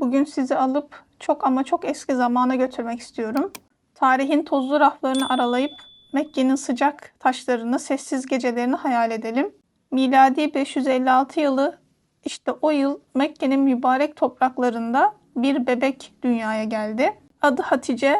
Bugün sizi alıp çok ama çok eski zamana götürmek istiyorum. Tarihin tozlu raflarını aralayıp Mekke'nin sıcak taşlarını, sessiz gecelerini hayal edelim. Miladi 556 yılı işte o yıl Mekke'nin mübarek topraklarında bir bebek dünyaya geldi. Adı Hatice.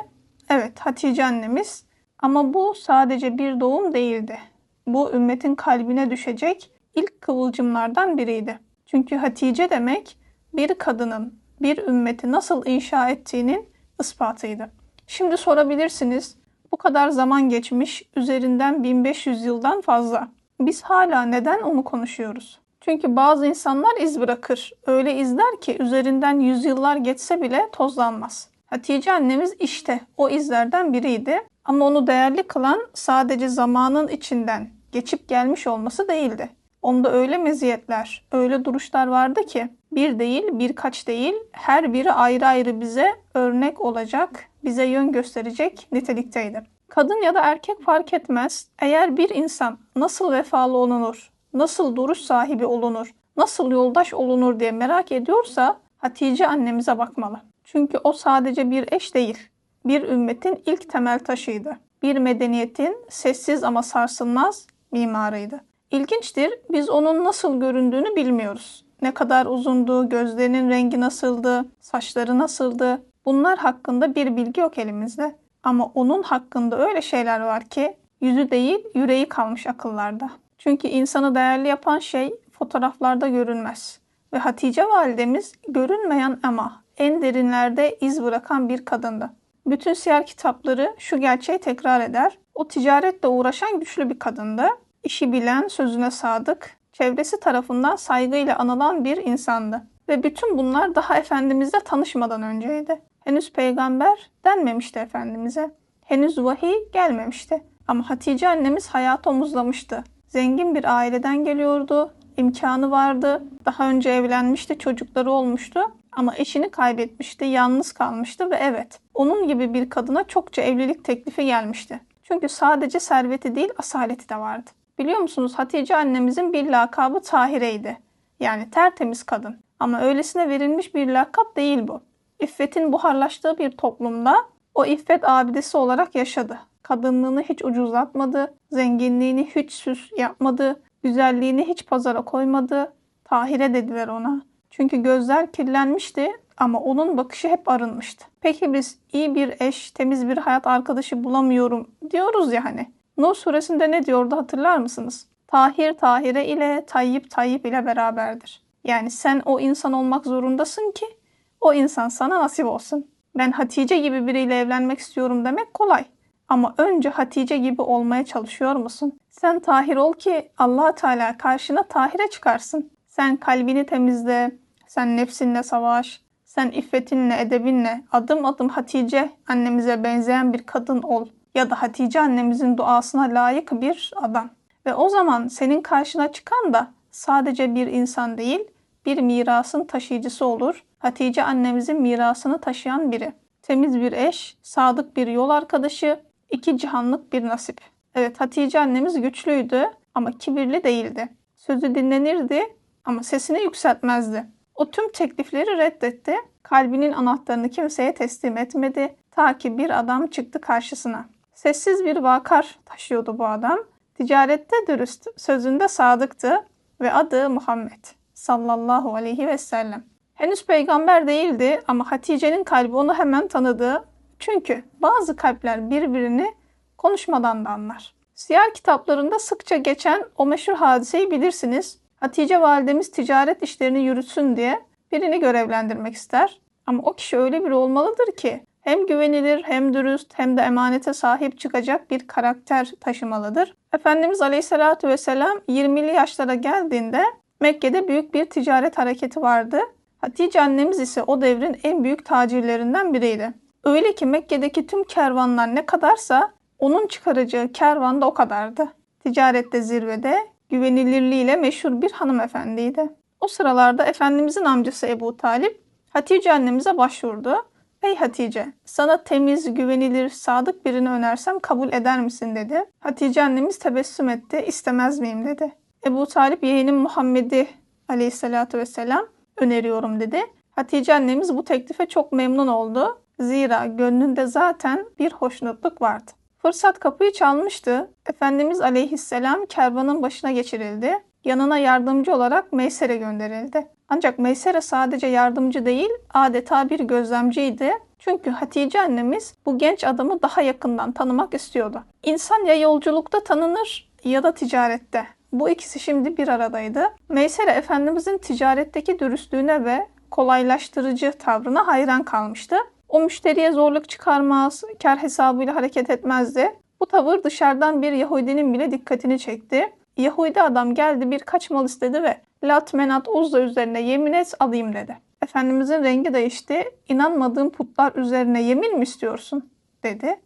Evet Hatice annemiz. Ama bu sadece bir doğum değildi. Bu ümmetin kalbine düşecek ilk kıvılcımlardan biriydi. Çünkü Hatice demek bir kadının bir ümmeti nasıl inşa ettiğinin ispatıydı. Şimdi sorabilirsiniz, bu kadar zaman geçmiş, üzerinden 1500 yıldan fazla. Biz hala neden onu konuşuyoruz? Çünkü bazı insanlar iz bırakır. Öyle izler ki üzerinden yüzyıllar geçse bile tozlanmaz. Hatice annemiz işte o izlerden biriydi. Ama onu değerli kılan sadece zamanın içinden geçip gelmiş olması değildi. Onda öyle meziyetler, öyle duruşlar vardı ki bir değil, birkaç değil, her biri ayrı ayrı bize örnek olacak, bize yön gösterecek nitelikteydi. Kadın ya da erkek fark etmez. Eğer bir insan nasıl vefalı olunur, nasıl duruş sahibi olunur, nasıl yoldaş olunur diye merak ediyorsa Hatice annemize bakmalı. Çünkü o sadece bir eş değil, bir ümmetin ilk temel taşıydı. Bir medeniyetin sessiz ama sarsılmaz mimarıydı. İlginçtir, biz onun nasıl göründüğünü bilmiyoruz. Ne kadar uzundu, gözlerinin rengi nasıldı, saçları nasıldı. Bunlar hakkında bir bilgi yok elimizde. Ama onun hakkında öyle şeyler var ki yüzü değil yüreği kalmış akıllarda. Çünkü insanı değerli yapan şey fotoğraflarda görünmez. Ve Hatice validemiz görünmeyen ama en derinlerde iz bırakan bir kadındı. Bütün siyer kitapları şu gerçeği tekrar eder. O ticaretle uğraşan güçlü bir kadındı. İşi bilen, sözüne sadık, çevresi tarafından saygıyla anılan bir insandı. Ve bütün bunlar daha Efendimizle tanışmadan önceydi. Henüz peygamber denmemişti Efendimiz'e. Henüz vahiy gelmemişti. Ama Hatice annemiz hayatı omuzlamıştı. Zengin bir aileden geliyordu, imkanı vardı, daha önce evlenmişti, çocukları olmuştu ama eşini kaybetmişti, yalnız kalmıştı ve evet, onun gibi bir kadına çokça evlilik teklifi gelmişti. Çünkü sadece serveti değil, asaleti de vardı. Biliyor musunuz Hatice annemizin bir lakabı Tahire'ydi. Yani tertemiz kadın. Ama öylesine verilmiş bir lakap değil bu. İffetin buharlaştığı bir toplumda o iffet abidesi olarak yaşadı. Kadınlığını hiç ucuzlatmadı, zenginliğini hiç süs yapmadı, güzelliğini hiç pazara koymadı. Tahire dediler ona. Çünkü gözler kirlenmişti ama onun bakışı hep arınmıştı. Peki biz iyi bir eş, temiz bir hayat arkadaşı bulamıyorum diyoruz ya hani. Nur suresinde ne diyordu hatırlar mısınız? Tahir Tahire ile Tayyip Tayyip ile beraberdir. Yani sen o insan olmak zorundasın ki o insan sana nasip olsun. Ben Hatice gibi biriyle evlenmek istiyorum demek kolay. Ama önce Hatice gibi olmaya çalışıyor musun? Sen tahir ol ki allah Teala karşına tahire çıkarsın. Sen kalbini temizle, sen nefsinle savaş, sen iffetinle, edebinle adım adım Hatice annemize benzeyen bir kadın ol. Ya da Hatice annemizin duasına layık bir adam. Ve o zaman senin karşına çıkan da sadece bir insan değil, bir mirasın taşıyıcısı olur. Hatice annemizin mirasını taşıyan biri. Temiz bir eş, sadık bir yol arkadaşı, iki cihanlık bir nasip. Evet Hatice annemiz güçlüydü ama kibirli değildi. Sözü dinlenirdi ama sesini yükseltmezdi. O tüm teklifleri reddetti. Kalbinin anahtarını kimseye teslim etmedi. Ta ki bir adam çıktı karşısına. Sessiz bir vakar taşıyordu bu adam. Ticarette dürüst, sözünde sadıktı ve adı Muhammed sallallahu aleyhi ve sellem. Henüz peygamber değildi ama Hatice'nin kalbi onu hemen tanıdı. Çünkü bazı kalpler birbirini konuşmadan da anlar. Siyer kitaplarında sıkça geçen o meşhur hadiseyi bilirsiniz. Hatice validemiz ticaret işlerini yürütsün diye birini görevlendirmek ister. Ama o kişi öyle biri olmalıdır ki hem güvenilir hem dürüst hem de emanete sahip çıkacak bir karakter taşımalıdır. Efendimiz Aleyhisselatü Vesselam 20'li yaşlara geldiğinde Mekke'de büyük bir ticaret hareketi vardı. Hatice annemiz ise o devrin en büyük tacirlerinden biriydi. Öyle ki Mekke'deki tüm kervanlar ne kadarsa onun çıkaracağı kervan da o kadardı. Ticarette zirvede, güvenilirliğiyle meşhur bir hanımefendiydi. O sıralarda Efendimizin amcası Ebu Talip Hatice annemize başvurdu. Ey Hatice, sana temiz, güvenilir, sadık birini önersem kabul eder misin dedi. Hatice annemiz tebessüm etti, istemez miyim dedi. Ebu Talip yeğenim Muhammed'i aleyhissalatü vesselam öneriyorum dedi. Hatice annemiz bu teklife çok memnun oldu. Zira gönlünde zaten bir hoşnutluk vardı. Fırsat kapıyı çalmıştı. Efendimiz aleyhisselam kervanın başına geçirildi. Yanına yardımcı olarak Meysere gönderildi. Ancak Meysere sadece yardımcı değil, adeta bir gözlemciydi. Çünkü Hatice annemiz bu genç adamı daha yakından tanımak istiyordu. İnsan ya yolculukta tanınır ya da ticarette. Bu ikisi şimdi bir aradaydı. Meysere Efendimizin ticaretteki dürüstlüğüne ve kolaylaştırıcı tavrına hayran kalmıştı. O müşteriye zorluk çıkarmaz, kar hesabıyla hareket etmezdi. Bu tavır dışarıdan bir Yahudinin bile dikkatini çekti. Yahudi adam geldi birkaç mal istedi ve Lat, Menat, Uzza üzerine yemin et alayım dedi. Efendimizin rengi değişti. İnanmadığım putlar üzerine yemin mi istiyorsun? dedi.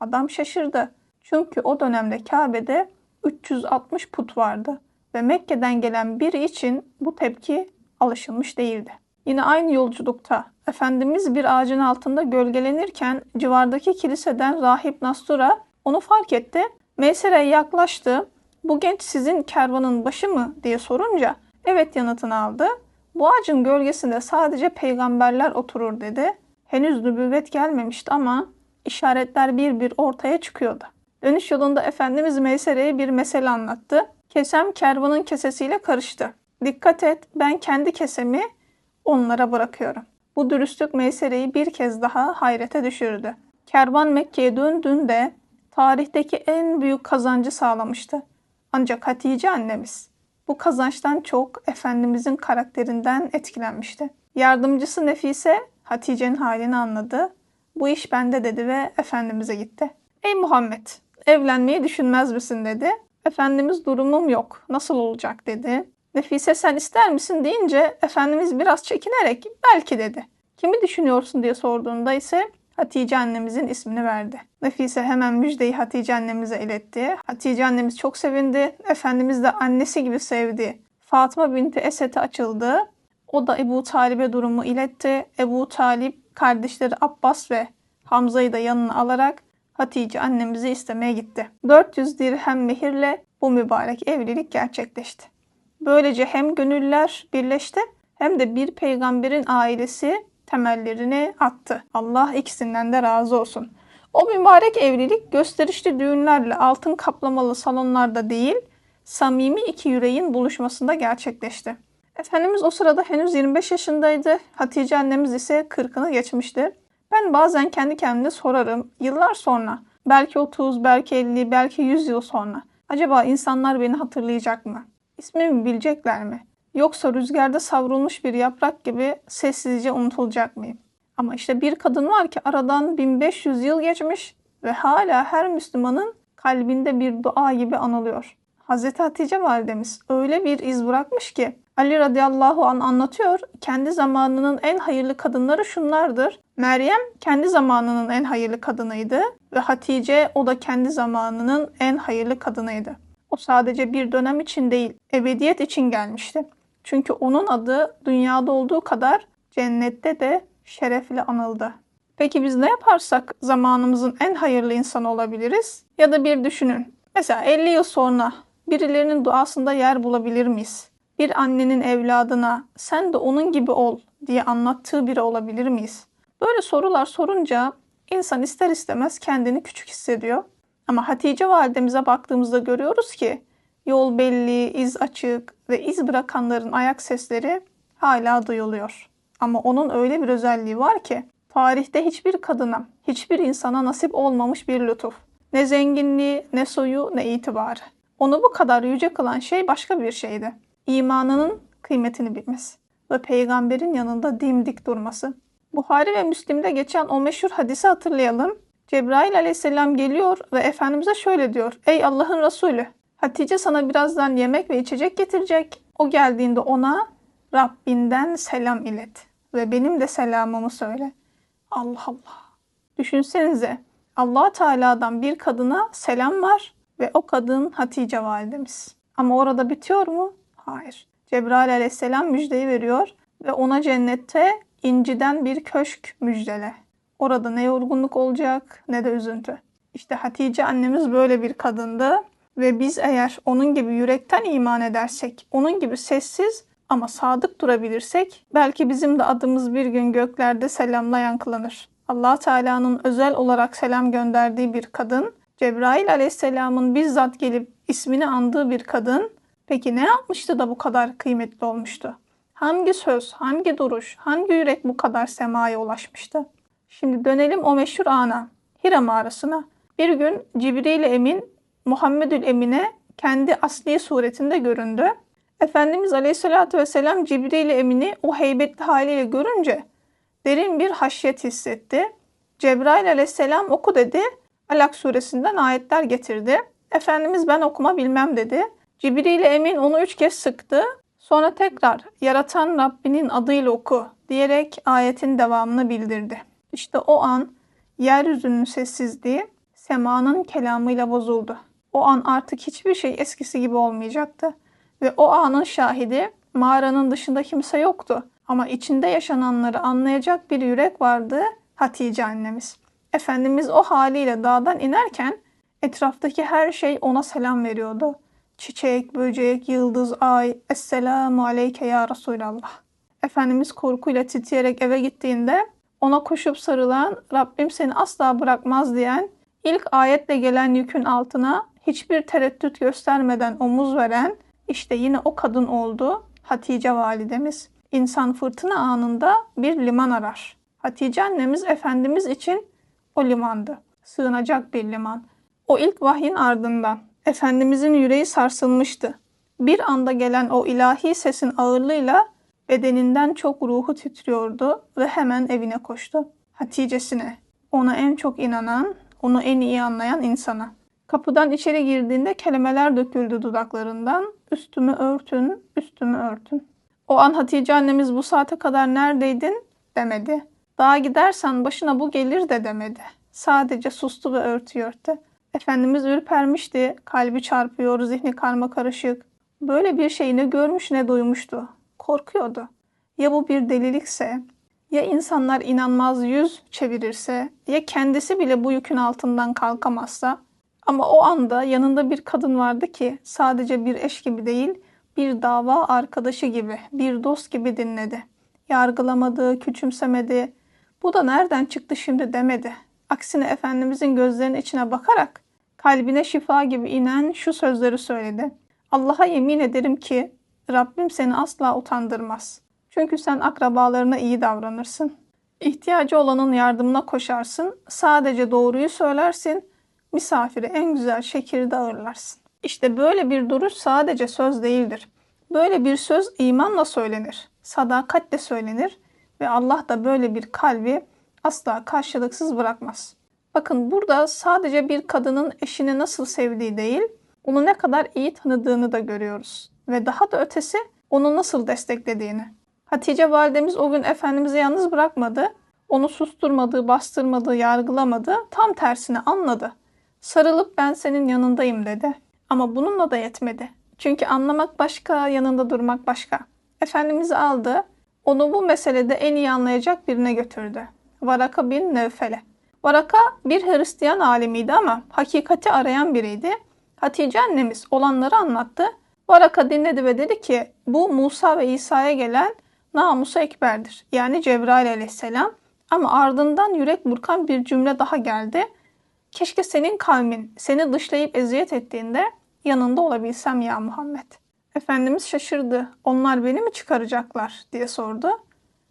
Adam şaşırdı. Çünkü o dönemde Kabe'de 360 put vardı ve Mekke'den gelen biri için bu tepki alışılmış değildi. Yine aynı yolculukta Efendimiz bir ağacın altında gölgelenirken civardaki kiliseden rahip Nastura onu fark etti. Meysere'ye yaklaştı. Bu genç sizin kervanın başı mı diye sorunca evet yanıtını aldı. Bu ağacın gölgesinde sadece peygamberler oturur dedi. Henüz nübüvvet gelmemişti ama işaretler bir bir ortaya çıkıyordu. Dönüş yolunda Efendimiz Meysere'ye bir mesele anlattı. Kesem kervanın kesesiyle karıştı. Dikkat et ben kendi kesemi onlara bırakıyorum. Bu dürüstlük Meysere'yi bir kez daha hayrete düşürdü. Kervan Mekke'ye döndüğünde tarihteki en büyük kazancı sağlamıştı. Ancak Hatice annemiz bu kazançtan çok Efendimizin karakterinden etkilenmişti. Yardımcısı Nefise Hatice'nin halini anladı. Bu iş bende dedi ve Efendimiz'e gitti. Ey Muhammed evlenmeyi düşünmez misin dedi. Efendimiz durumum yok nasıl olacak dedi. Nefise sen ister misin deyince Efendimiz biraz çekinerek belki dedi. Kimi düşünüyorsun diye sorduğunda ise Hatice annemizin ismini verdi. Nefise hemen müjdeyi Hatice annemize iletti. Hatice annemiz çok sevindi. Efendimiz de annesi gibi sevdi. Fatıma binti Esed'e açıldı. O da Ebu Talib'e durumu iletti. Ebu Talip kardeşleri Abbas ve Hamza'yı da yanına alarak Hatice annemizi istemeye gitti. 400 dirhem mehirle bu mübarek evlilik gerçekleşti. Böylece hem gönüller birleşti hem de bir peygamberin ailesi temellerini attı. Allah ikisinden de razı olsun. O mübarek evlilik gösterişli düğünlerle altın kaplamalı salonlarda değil, samimi iki yüreğin buluşmasında gerçekleşti. Efendimiz o sırada henüz 25 yaşındaydı. Hatice annemiz ise 40'ını geçmişti. Ben bazen kendi kendime sorarım. Yıllar sonra, belki 30, belki 50, belki 100 yıl sonra. Acaba insanlar beni hatırlayacak mı? İsmimi bilecekler mi? Yoksa rüzgarda savrulmuş bir yaprak gibi sessizce unutulacak mıyım? Ama işte bir kadın var ki aradan 1500 yıl geçmiş ve hala her Müslümanın kalbinde bir dua gibi anılıyor. Hazreti Hatice validemiz öyle bir iz bırakmış ki Ali radıyallahu an anlatıyor. Kendi zamanının en hayırlı kadınları şunlardır. Meryem kendi zamanının en hayırlı kadınıydı ve Hatice o da kendi zamanının en hayırlı kadınıydı. O sadece bir dönem için değil, ebediyet için gelmişti. Çünkü onun adı dünyada olduğu kadar cennette de şerefle anıldı. Peki biz ne yaparsak zamanımızın en hayırlı insanı olabiliriz? Ya da bir düşünün. Mesela 50 yıl sonra birilerinin duasında yer bulabilir miyiz? Bir annenin evladına sen de onun gibi ol diye anlattığı biri olabilir miyiz? Böyle sorular sorunca insan ister istemez kendini küçük hissediyor. Ama Hatice validemize baktığımızda görüyoruz ki yol belli, iz açık ve iz bırakanların ayak sesleri hala duyuluyor. Ama onun öyle bir özelliği var ki tarihte hiçbir kadına, hiçbir insana nasip olmamış bir lütuf. Ne zenginliği, ne soyu, ne itibarı. Onu bu kadar yüce kılan şey başka bir şeydi. İmanının kıymetini bilmesi ve peygamberin yanında dimdik durması. Buhari ve Müslim'de geçen o meşhur hadisi hatırlayalım. Cebrail aleyhisselam geliyor ve Efendimiz'e şöyle diyor. Ey Allah'ın Resulü Hatice sana birazdan yemek ve içecek getirecek. O geldiğinde ona Rabbinden selam ilet ve benim de selamımı söyle. Allah Allah. Düşünsenize allah Teala'dan bir kadına selam var ve o kadın Hatice validemiz. Ama orada bitiyor mu? Hayır. Cebrail aleyhisselam müjdeyi veriyor ve ona cennette inciden bir köşk müjdele. Orada ne yorgunluk olacak ne de üzüntü. İşte Hatice annemiz böyle bir kadındı ve biz eğer onun gibi yürekten iman edersek, onun gibi sessiz Ama sadık durabilirsek belki bizim de adımız bir gün göklerde selamla yankılanır. allah Teala'nın özel olarak selam gönderdiği bir kadın, Cebrail aleyhisselamın bizzat gelip ismini andığı bir kadın, peki ne yapmıştı da bu kadar kıymetli olmuştu? Hangi söz, hangi duruş, hangi yürek bu kadar semaya ulaşmıştı? Şimdi dönelim o meşhur ana, Hira mağarasına. Bir gün Cibril Emin Muhammedül Emin'e kendi asli suretinde göründü. Efendimiz Aleyhisselatü Vesselam Cibril Emin'i o heybetli haliyle görünce derin bir haşyet hissetti. Cebrail Aleyhisselam oku dedi. Alak suresinden ayetler getirdi. Efendimiz ben okuma bilmem dedi. Cibril Emin onu üç kez sıktı. Sonra tekrar yaratan Rabbinin adıyla oku diyerek ayetin devamını bildirdi. İşte o an yeryüzünün sessizliği semanın kelamıyla bozuldu. O an artık hiçbir şey eskisi gibi olmayacaktı. Ve o anın şahidi mağaranın dışında kimse yoktu. Ama içinde yaşananları anlayacak bir yürek vardı Hatice annemiz. Efendimiz o haliyle dağdan inerken etraftaki her şey ona selam veriyordu. Çiçek, böcek, yıldız, ay, Esselamu aleyke ya Resulallah. Efendimiz korkuyla titreyerek eve gittiğinde ona koşup sarılan, Rabbim seni asla bırakmaz diyen, ilk ayetle gelen yükün altına hiçbir tereddüt göstermeden omuz veren, işte yine o kadın oldu Hatice validemiz. İnsan fırtına anında bir liman arar. Hatice annemiz Efendimiz için o limandı. Sığınacak bir liman. O ilk vahyin ardından Efendimizin yüreği sarsılmıştı. Bir anda gelen o ilahi sesin ağırlığıyla bedeninden çok ruhu titriyordu ve hemen evine koştu. Hatice'sine, ona en çok inanan, onu en iyi anlayan insana. Kapıdan içeri girdiğinde kelimeler döküldü dudaklarından. Üstümü örtün, üstümü örtün. O an Hatice annemiz bu saate kadar neredeydin demedi. Daha gidersen başına bu gelir de demedi. Sadece sustu ve örtü örttü. Efendimiz ürpermişti, kalbi çarpıyor, zihni karma karışık. Böyle bir şey ne görmüş ne duymuştu. Korkuyordu. Ya bu bir delilikse, ya insanlar inanmaz yüz çevirirse, ya kendisi bile bu yükün altından kalkamazsa, ama o anda yanında bir kadın vardı ki sadece bir eş gibi değil, bir dava arkadaşı gibi, bir dost gibi dinledi. Yargılamadı, küçümsemedi. Bu da nereden çıktı şimdi demedi. Aksine Efendimizin gözlerinin içine bakarak kalbine şifa gibi inen şu sözleri söyledi. Allah'a yemin ederim ki Rabbim seni asla utandırmaz. Çünkü sen akrabalarına iyi davranırsın. İhtiyacı olanın yardımına koşarsın. Sadece doğruyu söylersin misafiri en güzel şekilde ağırlarsın. İşte böyle bir duruş sadece söz değildir. Böyle bir söz imanla söylenir, sadakatle söylenir ve Allah da böyle bir kalbi asla karşılıksız bırakmaz. Bakın burada sadece bir kadının eşini nasıl sevdiği değil, onu ne kadar iyi tanıdığını da görüyoruz. Ve daha da ötesi onu nasıl desteklediğini. Hatice validemiz o gün Efendimiz'i yalnız bırakmadı. Onu susturmadı, bastırmadı, yargılamadı. Tam tersine anladı. Sarılıp ben senin yanındayım dedi. Ama bununla da yetmedi. Çünkü anlamak başka, yanında durmak başka. Efendimiz aldı, onu bu meselede en iyi anlayacak birine götürdü. Varaka bin Nevfel'e. Varaka bir Hristiyan alimiydi ama hakikati arayan biriydi. Hatice annemiz olanları anlattı. Varaka dinledi ve dedi ki bu Musa ve İsa'ya gelen namusu ekberdir. Yani Cebrail aleyhisselam. Ama ardından yürek burkan bir cümle daha geldi. Keşke senin kavmin seni dışlayıp eziyet ettiğinde yanında olabilsem ya Muhammed. Efendimiz şaşırdı. Onlar beni mi çıkaracaklar diye sordu.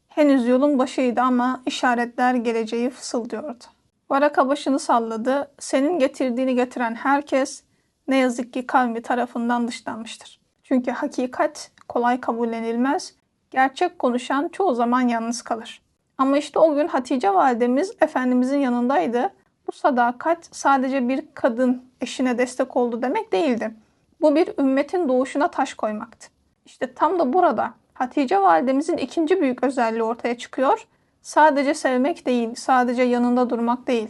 Henüz yolun başıydı ama işaretler geleceği fısıldıyordu. Varaka başını salladı. Senin getirdiğini getiren herkes ne yazık ki kavmi tarafından dışlanmıştır. Çünkü hakikat kolay kabullenilmez. Gerçek konuşan çoğu zaman yalnız kalır. Ama işte o gün Hatice validemiz Efendimizin yanındaydı bu sadakat sadece bir kadın eşine destek oldu demek değildi. Bu bir ümmetin doğuşuna taş koymaktı. İşte tam da burada Hatice validemizin ikinci büyük özelliği ortaya çıkıyor. Sadece sevmek değil, sadece yanında durmak değil.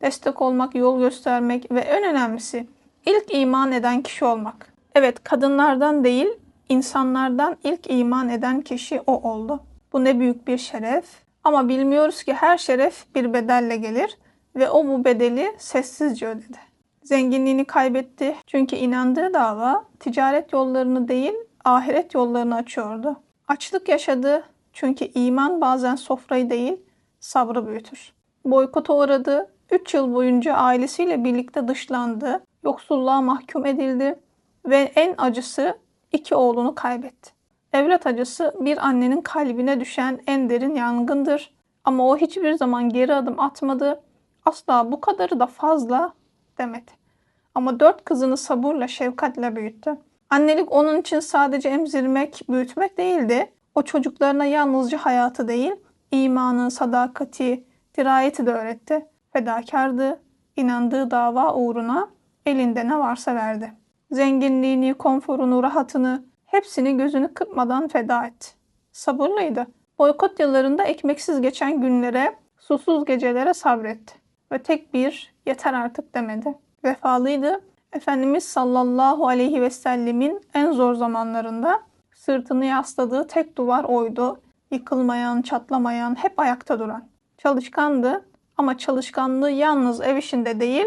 Destek olmak, yol göstermek ve en önemlisi ilk iman eden kişi olmak. Evet kadınlardan değil, insanlardan ilk iman eden kişi o oldu. Bu ne büyük bir şeref. Ama bilmiyoruz ki her şeref bir bedelle gelir ve o bu bedeli sessizce ödedi. Zenginliğini kaybetti çünkü inandığı dava ticaret yollarını değil ahiret yollarını açıyordu. Açlık yaşadı çünkü iman bazen sofrayı değil, sabrı büyütür. Boykota uğradı, 3 yıl boyunca ailesiyle birlikte dışlandı, yoksulluğa mahkum edildi ve en acısı iki oğlunu kaybetti. Evlat acısı bir annenin kalbine düşen en derin yangındır. Ama o hiçbir zaman geri adım atmadı. Asla bu kadarı da fazla demedi. Ama dört kızını sabırla, şefkatle büyüttü. Annelik onun için sadece emzirmek, büyütmek değildi. O çocuklarına yalnızca hayatı değil, imanı, sadakati, dirayeti de öğretti. Fedakardı, inandığı dava uğruna elinde ne varsa verdi. Zenginliğini, konforunu, rahatını, hepsini gözünü kırpmadan feda etti. Sabırlıydı. Boykot yıllarında ekmeksiz geçen günlere, susuz gecelere sabretti. Ve tek bir yeter artık demedi. Vefalıydı. Efendimiz sallallahu aleyhi ve sellemin en zor zamanlarında sırtını yasladığı tek duvar oydu. Yıkılmayan, çatlamayan, hep ayakta duran. Çalışkandı ama çalışkanlığı yalnız ev işinde değil,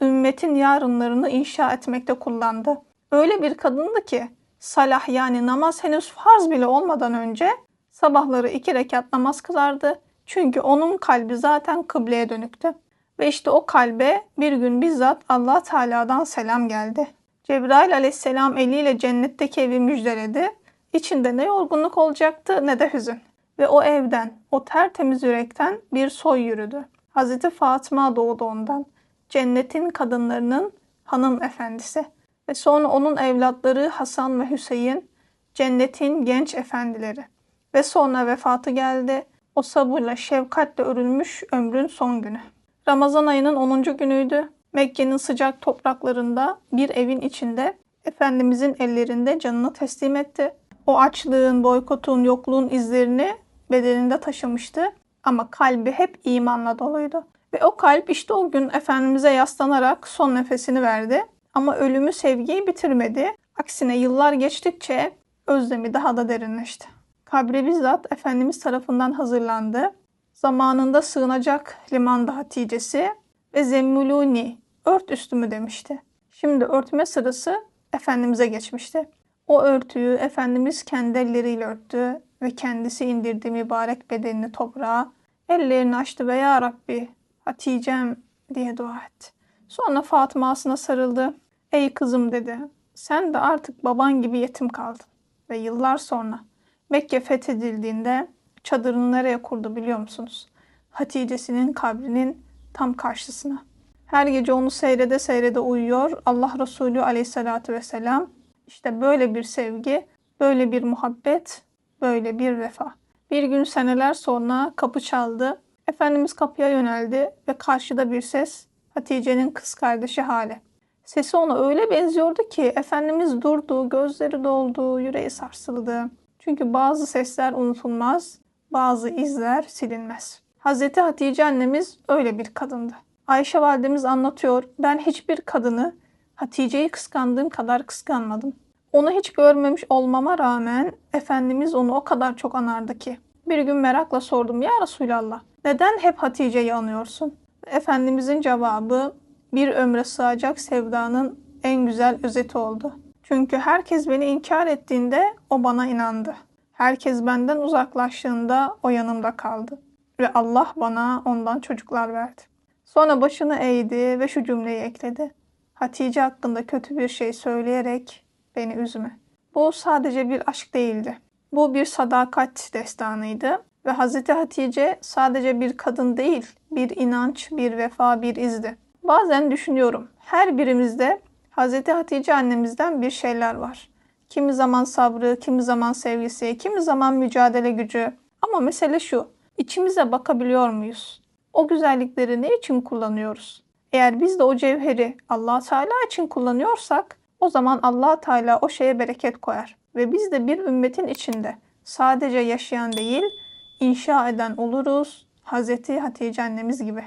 ümmetin yarınlarını inşa etmekte kullandı. Öyle bir kadındı ki salah yani namaz henüz farz bile olmadan önce sabahları iki rekat namaz kılardı. Çünkü onun kalbi zaten kıbleye dönüktü. Ve işte o kalbe bir gün bizzat Allah Teala'dan selam geldi. Cebrail aleyhisselam eliyle cennetteki evi müjdeledi. İçinde ne yorgunluk olacaktı ne de hüzün. Ve o evden, o tertemiz yürekten bir soy yürüdü. Hazreti Fatıma doğdu ondan. Cennetin kadınlarının hanım efendisi. Ve sonra onun evlatları Hasan ve Hüseyin, cennetin genç efendileri. Ve sonra vefatı geldi. O sabırla, şefkatle örülmüş ömrün son günü. Ramazan ayının 10. günüydü. Mekke'nin sıcak topraklarında bir evin içinde Efendimizin ellerinde canını teslim etti. O açlığın, boykotun, yokluğun izlerini bedeninde taşımıştı. Ama kalbi hep imanla doluydu. Ve o kalp işte o gün Efendimiz'e yaslanarak son nefesini verdi. Ama ölümü sevgiyi bitirmedi. Aksine yıllar geçtikçe özlemi daha da derinleşti. Kabri bizzat Efendimiz tarafından hazırlandı. Zamanında sığınacak limanda Hatice'si ve zemmuluni ört üstümü demişti. Şimdi örtme sırası Efendimiz'e geçmişti. O örtüyü Efendimiz kendi elleriyle örttü ve kendisi indirdi mübarek bedenini toprağa. Ellerini açtı ve Ya Rabbi Hatice'm diye dua etti. Sonra Fatıma'sına sarıldı. Ey kızım dedi. Sen de artık baban gibi yetim kaldın. Ve yıllar sonra Mekke fethedildiğinde çadırını nereye kurdu biliyor musunuz? Hatice'sinin kabrinin tam karşısına. Her gece onu seyrede seyrede uyuyor. Allah Resulü aleyhissalatü vesselam işte böyle bir sevgi, böyle bir muhabbet, böyle bir vefa. Bir gün seneler sonra kapı çaldı. Efendimiz kapıya yöneldi ve karşıda bir ses Hatice'nin kız kardeşi Hale. Sesi ona öyle benziyordu ki Efendimiz durdu, gözleri doldu, yüreği sarsıldı. Çünkü bazı sesler unutulmaz, bazı izler silinmez. Hazreti Hatice annemiz öyle bir kadındı. Ayşe validemiz anlatıyor, ben hiçbir kadını Hatice'yi kıskandığım kadar kıskanmadım. Onu hiç görmemiş olmama rağmen Efendimiz onu o kadar çok anardı ki. Bir gün merakla sordum ya Resulallah neden hep Hatice'yi anıyorsun? Efendimizin cevabı bir ömre sığacak sevdanın en güzel özeti oldu. Çünkü herkes beni inkar ettiğinde o bana inandı. Herkes benden uzaklaştığında o yanımda kaldı. Ve Allah bana ondan çocuklar verdi. Sonra başını eğdi ve şu cümleyi ekledi. Hatice hakkında kötü bir şey söyleyerek beni üzme. Bu sadece bir aşk değildi. Bu bir sadakat destanıydı. Ve Hazreti Hatice sadece bir kadın değil, bir inanç, bir vefa, bir izdi. Bazen düşünüyorum, her birimizde Hazreti Hatice annemizden bir şeyler var. Kimi zaman sabrı, kimi zaman sevgisi, kimi zaman mücadele gücü. Ama mesele şu, içimize bakabiliyor muyuz? O güzellikleri ne için kullanıyoruz? Eğer biz de o cevheri Allah Teala için kullanıyorsak o zaman Allah Teala o şeye bereket koyar ve biz de bir ümmetin içinde sadece yaşayan değil, inşa eden oluruz Hazreti Hatice annemiz gibi.